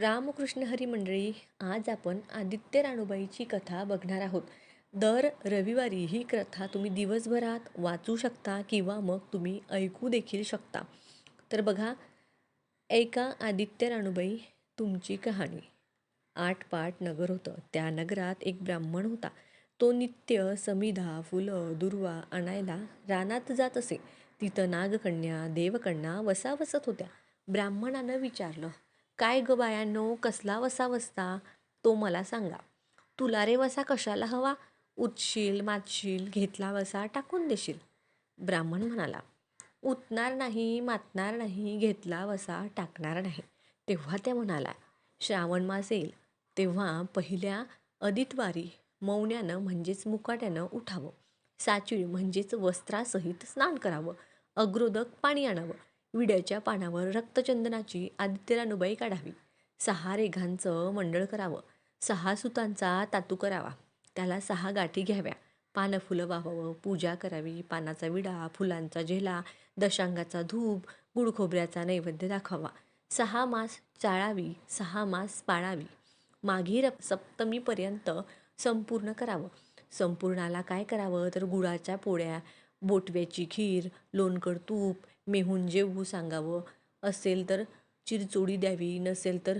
रामकृष्ण हरी मंडळी आज आपण आदित्य राणूबाईची कथा बघणार आहोत. दर रविवारी ही कथा तुम्ही दिवसभरात वाचू शकता किंवा मग तुम्ही ऐकू देखील शकता. तर बघा ऐका आदित्य राणूबाई तुमची कहाणी. आठ पाट नगर होतं. त्या नगरात एक ब्राह्मण होता. तो नित्य समिधा फुलं दुर्वा आणायला रानात जात असे. तिथं नागकन्या देवकन्या वसावसत होत्या. ब्राह्मणानं विचारलं काय ग बायांनो कसला वसा वसता तो मला सांगा. तुला रे वसा कशाला हवा? उठशील मातशील घेतला वसा टाकून देशील. ब्राह्मण म्हणाला उतणार नाही मातणार नाही घेतला वसा टाकणार नाही. तेव्हा त्या म्हणाला श्रावण मास येईल. तेव्हा पहिल्या अदितवारी मौन्यानं म्हणजेच मुकाट्यानं उठावं. साचिळ म्हणजेच वस्त्रासहित स्नान करावं. अग्रोदक पाणी आणावं. विड्याच्या पानावर रक्तचंदनाची आदित्यरानुबाई काढावी. सहा रेघांचं मंडळ करावं. सहा सुतांचा तातू करावा. त्याला सहा गाठी घ्याव्या. पानं फुलं वाहावं पूजा करावी. पानाचा विडा फुलांचा झेला दशांगाचा धूप गुळ खोबऱ्याचा नैवेद्य दाखवावा. सहा मास चाळावी सहा मास पाळावी. माघी रप सप्तमीपर्यंत संपूर्ण करावं. संपूर्णाला काय करावं? तर गुळाच्या पोळ्या बोटव्याची खीर लोणकड तूप मेहून जेवू सांगावं असेल तर चिरचोडी द्यावी नसेल तर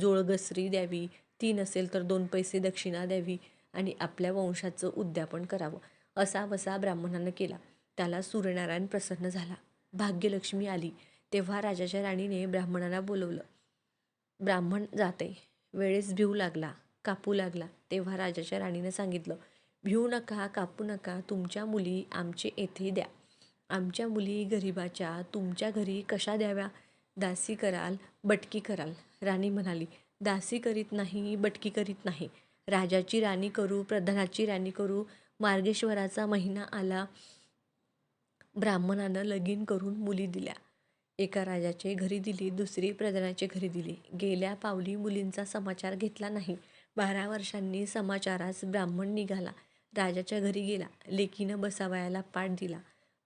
जोळगसरी द्यावी ती नसेल तर दोन पैसे दक्षिणा द्यावी आणि आपल्या वंशाचं उद्यापन करावं. असा वसा ब्राह्मणानं केला. त्याला सूर्यनारायण प्रसन्न झाला. भाग्यलक्ष्मी आली. तेव्हा राजाच्या राणीने ब्राह्मणाला बोलवलं ब्राह्मण जाते. वेळेस भिवू लागला कापू लागला. तेव्हा राजाच्या राणीनं सांगितलं भिवू नका कापू नका. तुमच्या मुली आमचे येथे द्या. आमच्या मुली गरिबाच्या तुमच्या घरी कशा द्याव्या? दासी कराल बटकी कराल. राणी म्हणाली दासी करीत नाही बटकी करीत नाही. राजाची राणी करू प्रधानाची राणी करू मार्गेश्वराचा महिना आला. ब्राह्मणानं लगीन करून मुली दिल्या. एका राजाचे घरी दिली दुसरी प्रधानाचे घरी दिली. गेल्या पावली मुलींचा समाचार घेतला नाही. बारा वर्षांनी समाचारास ब्राह्मण निघाला. राजाच्या घरी गेला. लेकीनं बसावयाला पाठ दिला.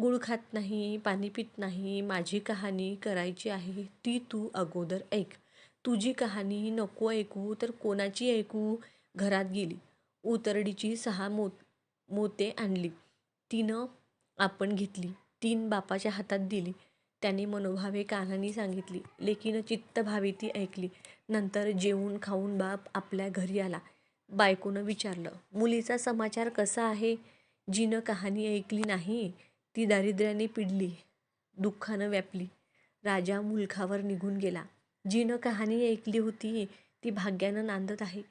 गुळ खात नाही पाणी पित नाही माझी कहाणी करायची आहे ती तू अगोदर ऐक. तुझी कहाणी नको ऐकू तर कोणाची ऐकू? घरात गेली. उतरडीची सहा मो मोते आणली. तिनं आपण घेतली. तीन बापाच्या हातात दिली. त्याने मनोभावे कानाने सांगितली. लेकीनं चित्तभावी ती ऐकली. नंतर जेवून खाऊन बाप आपल्या घरी आला. बायकोनं विचारलं मुलीचा समाचार कसा आहे? जिनं कहाणी ऐकली नाही? ती दारिद्र्याने पिडली दुःखानं व्यापली. राजा मुलखावर निघून गेला. जिनं कहाणी ऐकली होती ती भाग्यानं नांदत आहे.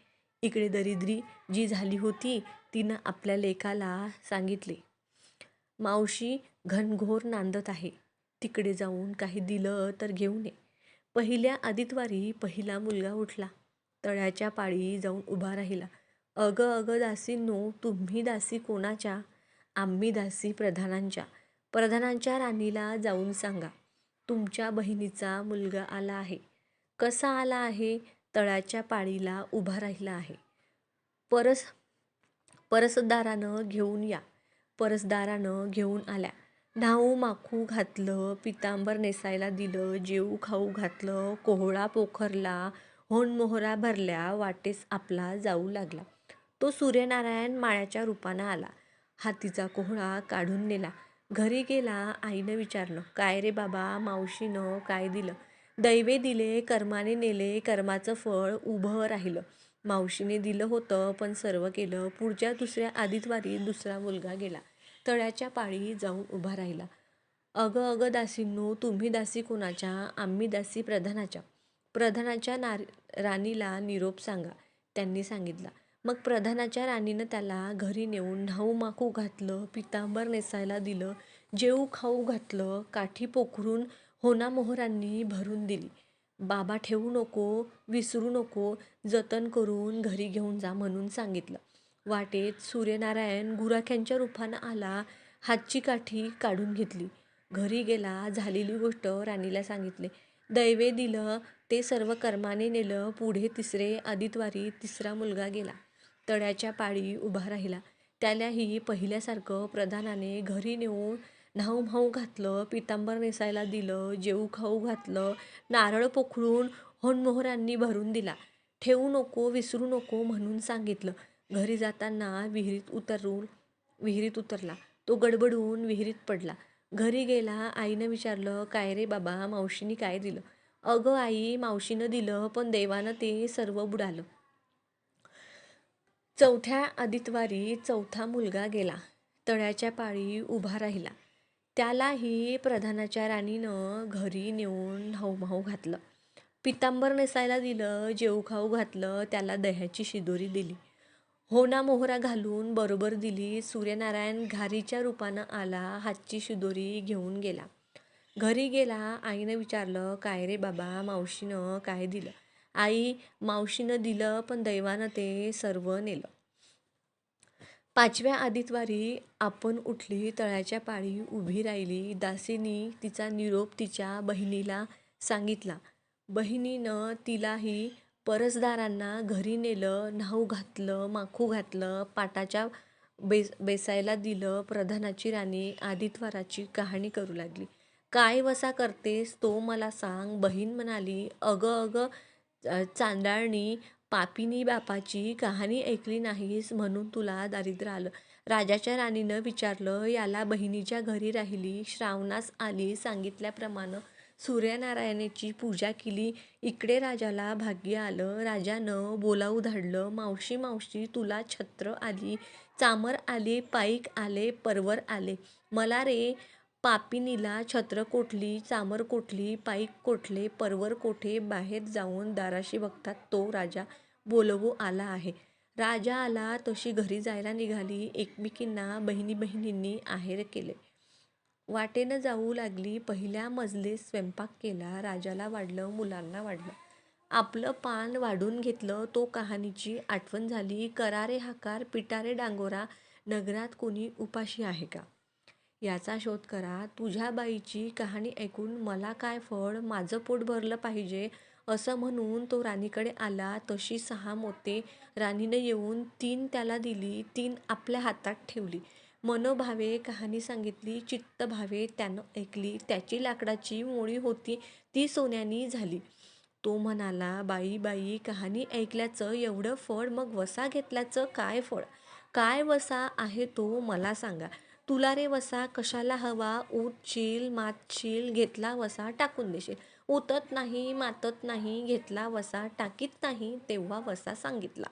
इकडे दरिद्री जी झाली होती तिनं आपल्या लेकाला सांगितले मावशी घनघोर नांदत आहे. तिकडे जाऊन काही दिलं तर घेऊन ये पहिल्या आदितवारी पहिला मुलगा उठला. तळ्याच्या पाळी जाऊन उभा राहिला. अगं अगं दासींनो तुम्ही दासी कोणाच्या? आम्ही दासी प्रधानांच्या. प्रधानांच्या राणीला जाऊन सांगा तुमच्या बहिणीचा मुलगा आला आहे. कसा आला आहे? तळ्याच्या पाळीला उभा राहिला आहे. परस परसदारानं घेऊन या. परसदारानं घेऊन आल्या. न्हाऊ माखू घातलं पितांबर नेसायला दिलं जेऊ खाऊ घातलं कोहळा पोखरला होणमोहरा भरल्या वाटेस आपला जाऊ लागला. तो सूर्यनारायण माळ्याच्या रूपानं आला. हातीचा कोहळा काढून नेला. घरी गेला आईनं विचारलं काय रे बाबा मावशीनं काय दिलं? दैवे दिले कर्माने नेले कर्माचं फळ उभं राहिलं. मावशीने दिलं होतं पण सर्व केलं. पुढच्या दुसऱ्या आदितवारी दुसरा मुलगा गेला. तळ्याच्या पाळी जाऊन उभा राहिला. अगं अगं दासींनो तुम्ही दासी कोणाच्या? आम्ही दासी प्रधानाच्या. प्रधानाच्या नार राणीला निरोप सांगा त्यांनी सांगितला. मग प्रधानाच्या राणीनं त्याला घरी नेऊन न्हाऊ माखू घातलं पितांबर नेसायला दिलं जेऊ खाऊ घातलं काठी पोखरून होनामोहरांनी भरून दिली. बाबा ठेवू नको विसरू नको जतन करून घरी घेऊन जा म्हणून सांगितलं. वाटेत सूर्यनारायण गुराख्यांच्या रूपानं आला हातची काठी काढून घेतली. घरी गेला झालेली गोष्ट राणीला सांगितले. दैवे दिलं ते सर्व कर्माने नेलं पुढे तिसरे आदितवारी तिसरा मुलगा गेला. तळ्याच्या पाळी उभा राहिला. त्यालाही पहिल्यासारखं प्रधानाने घरी नेऊन न्हाऊ म्हाऊ घातलं पितांबर नेसायला दिलं जेऊ खाऊ घातलं नारळ पोखळून होनमोहरांनी भरून दिला. ठेवू नको विसरू नको म्हणून सांगितलं. घरी जाताना विहिरीत उतरून विहिरीत उतरला. तो गडबडून विहिरीत पडला. घरी गेला आईनं विचारलं काय रे बाबा मावशीने काय दिलं? अगं आई मावशीनं दिलं पण देवानं ते सर्व बुडालं. चौथ्या आदितवारी चौथा मुलगा गेला. तळ्याच्या पाळी उभा राहिला. त्यालाही प्रधानाच्या राणीनं घरी नेऊन हाऊमाऊ घातलं. पितांबर नेसायला दिलं जेऊ खाऊ घातलं त्याला दह्याची शिदोरी दिली. होना मोहरा घालून बरोबर दिली सूर्यनारायण घारीच्या रूपानं आला हातची शिदोरी घेऊन गेला. घरी गेला आईनं विचारलं काय रे बाबा मावशीनं काय दिलं? आई मावशीनं दिलं पण दैवानं ते सर्व नेलं. पाचव्या आदितवारी आपण उठली तळ्याच्या पाळी उभी राहिली. दासीनी तिचा निरोप तिच्या बहिणीला सांगितला. बहिणीनं तिलाही परसदारांना घरी नेलं न्हाऊ घातलं माखू घातलं पाटाच्या बेस बेसायला दिलं प्रधानाची राणी आदित्वाराची कहाणी करू लागली. काय वसा करतेस तो मला सांग बहीण म्हणाली. अगं अगं चांदाळणी पापिनी बापाची कहाणी ऐकली नाहीस म्हणून तुला दारिद्र्य आलं. राजाच्या राणीनं विचारलं याला बहिणीच्या घरी राहिली श्रावणास आली सांगितल्याप्रमाणे सूर्यनारायणाची पूजा केली. इकडे राजाला भाग्य आलं. राजानं बोलावू धाडलं मावशी मावशी तुला छत्र आली. चामर आली पाईक आले परवर आले. मला रे पापिनीला छत्र कोठली चामर कोठली पाईक कोठले परवर कोठे बाहेर जाऊन दाराशी बघतात तो राजा. बोलवू आला आहे. राजा आला तशी घरी जायला निघाली. एकमेकींना बहिणी बहिणींनी आहेर केले. वाटेनं जाऊ लागली. पहिल्या मजले स्वयंपाक केला. राजाला वाढलं मुलांना वाढलं. आपलं पान वाढून घेतलं. तो कहाणीची आठवण झाली. करारे हाकार पिटारे डांगोरा. नगरात कोणी उपाशी आहे का? याचा शोध करा. तुझ्या बाईची कहाणी ऐकून मला काय फळ माझं पोट भरलं पाहिजे असं म्हणून तो राणीकडे आला. तशी सहा मोते राणीनं येऊन तीन त्याला दिली तीन आपल्या हातात ठेवली. मनोभावे कहाणी सांगितली चित्त भावे त्यानं ऐकली. त्याची लाकडाची मोळी होती ती सोन्यानी झाली. तो म्हणाला बाई बाई कहाणी ऐकल्याचं एवढं फळ मग वसा घेतल्याचं काय फळ? काय वसा आहे तो मला सांगा. तुला रे वसा कशाला हवा? उठशील मातशील घेतला वसा टाकून देशील. उतत नाही मातत नाही घेतला वसा टाकीत नाही तेव्हा वसा सांगितला.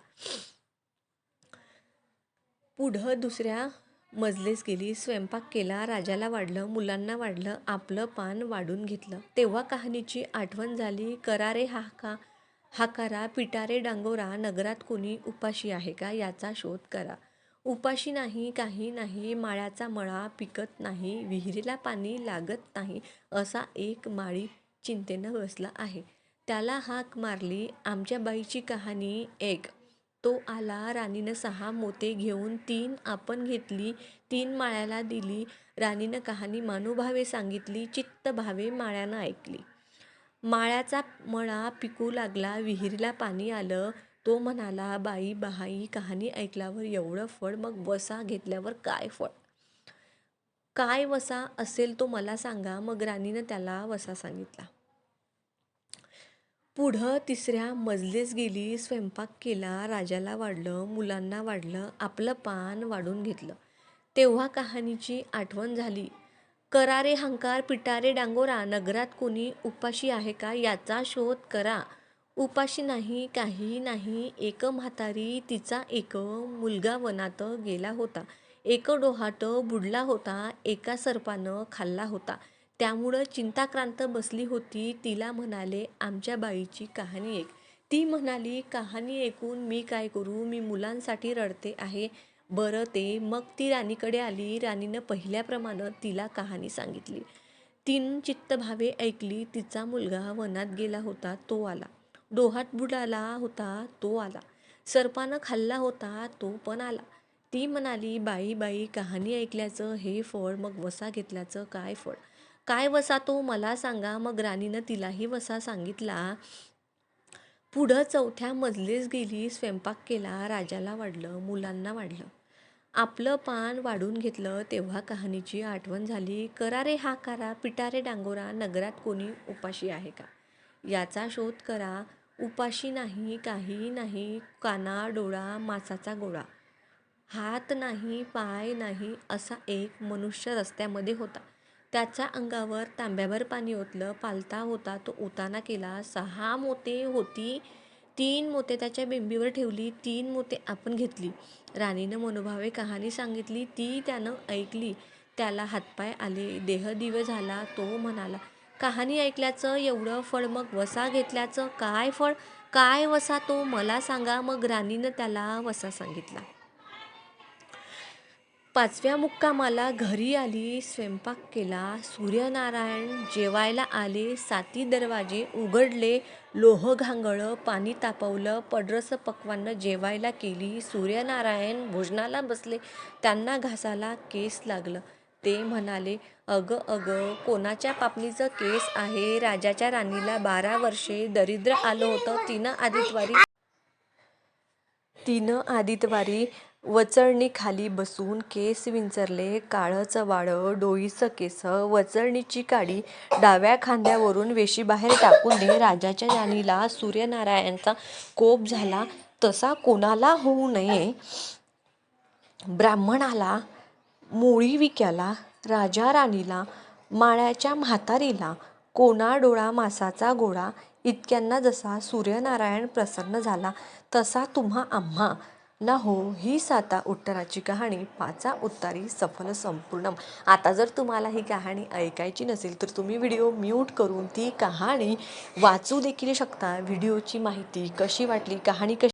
पुढं दुसऱ्या मजलेस गेली स्वयंपाक केला राजाला वाढलं मुलांना वाढलं आपलं पान वाढून घेतलं. तेव्हा कहाणीची आठवण झाली करारे हाका हाकारा पिटारे डांगोरा नगरात कोणी उपाशी आहे का? याचा शोध करा. उपाशी नाही काही नाही माळ्याचा मळा पिकत नाही विहिरीला पाणी लागत नाही असा एक माळी चिंतेनं बसला आहे. त्याला हाक मारली आमच्या बाईची कहाणी एक तो आला राणीनं सहा मोते घेऊन तीन आपण घेतली तीन माळ्याला दिली राणीनं कहाणी मानुभावे सांगितली चित्त भावे माळ्यानं ऐकली. माळ्याचा मळा पिकू लागला विहिरीला पाणी आलं तो म्हणाला बाई बहाई कहाणी ऐकल्यावर एवढं फळ मग वसा घेतल्यावर काय फळ काय वसा असेल तो मला सांगा. मग राणीनं त्याला वसा सांगितला. पुढं तिसऱ्या मजलेस गेली स्वयंपाक केला राजाला वाढलं मुलांना वाढलं आपलं पान वाढून घेतलं. तेव्हा कहाणीची आठवण झाली. करारे हंकार पिटारे डांगोरा नगरात कोणी उपाशी आहे का? याचा शोध करा. उपाशी नाही काही नाही एक म्हातारी तिचा एक मुलगा वनात गेला होता. एक डोहाट बुडला होता एका सर्पानं खाल्ला होता. त्यामुळं चिंताक्रांत बसली होती. तिला म्हणाले आमच्या बाईची कहाणी ऐक ती म्हणाली कहाणी ऐकून मी काय करू? मी मुलांसाठी रडते आहे. बरं ते. मग ती राणीकडे आली. राणीनं पहिल्याप्रमाणे तिला कहाणी सांगितली. तीन चित्त भावे ऐकली. तिचा मुलगा वनात गेला होता. तो आला. डोहात बुडाला होता तो आला. सर्पानं खाल्ला होता तो पण आला. ती म्हणाली बाई बाई कहाणी ऐकल्याचं हे फळ मग वसा घेतल्याचं काय फळ? काय वसा तो? मला सांगा. मग राणीनं तिलाही वसा सांगितला. पुढं चौथ्या मजलीस गेली स्वयंपाक केला राजाला वाढलं मुलांना वाढलं. आपलं पान वाढून घेतलं तेव्हा कहाणीची आठवण झाली करा रे हा करा पिटारे डांगोरा नगरात कोणी उपाशी आहे का? याचा शोध करा उपाशी नाही काही नाही काना डोळा मासाचा गोळा. हात नाही पाय नाही असा एक मनुष्य रस्त्यामध्ये होता. त्याच्या अंगावर तांब्याभर पाणी ओतलं पालता होता तो ओताना केला. सहा मोते होती तीन मोते त्याच्या बिंबीवर ठेवली तीन मोते आपण घेतली. राणीनं मनोभावे कहाणी सांगितली ती त्यानं ऐकली. त्याला हातपाय आले देह दिवे झाला तो म्हणाला कहाणी ऐकल्याचं एवढं फळ मग वसा घेतल्याचं काय फळ काय वसा तो मला सांगा. मग राणीनं त्याला वसा सांगितला. पाचव्या मुक्कामाला घरी आली स्वयंपाक केला. सूर्यनारायण जेवायला आले साती दरवाजे उघडले लोह घांगळं पाणी तापवलं पडरस पकवानं जेवायला केली. सूर्यनारायण भोजनाला बसले. त्यांना घासाला केस लागलं. ते म्हणाले अगं अगं कोणाच्या पापणीचं केस आहे? राजाच्या राणीला बारा वर्षे दरिद्र आलं होतं. तिनं आदितवारी तिनं आदितवारी वचळणीखाली बसून केस विंचरले. काळंचं वाळं डोईचं केस वचळणीची काडी डाव्या खांद्यावरून वेशीबाहेर टाकून दे. राजाच्या राणीला सूर्यनारायणचा कोप झाला तसा कोणाला होऊ नये? ब्राह्मणाला मोळी विक्याला राजा राणीला माळ्याच्या म्हातारीला कोणा डोळा मासाचा गोळा इतक्यांना जसा सूर्यनारायण प्रसन्न झाला तसा तुम्हा आम्हा. ना हो ही साता उत्तराची कहाणी पाचा उत्तारी सफल संपूर्णम आता जर तुम्हाला ही कहाणी ऐकायची नसेल तर तुम्ही व्हिडिओ म्यूट करून ती कहाणी वाचू देखील शकता. व्हिडिओची माहिती कशी वाटली कहाणी कशी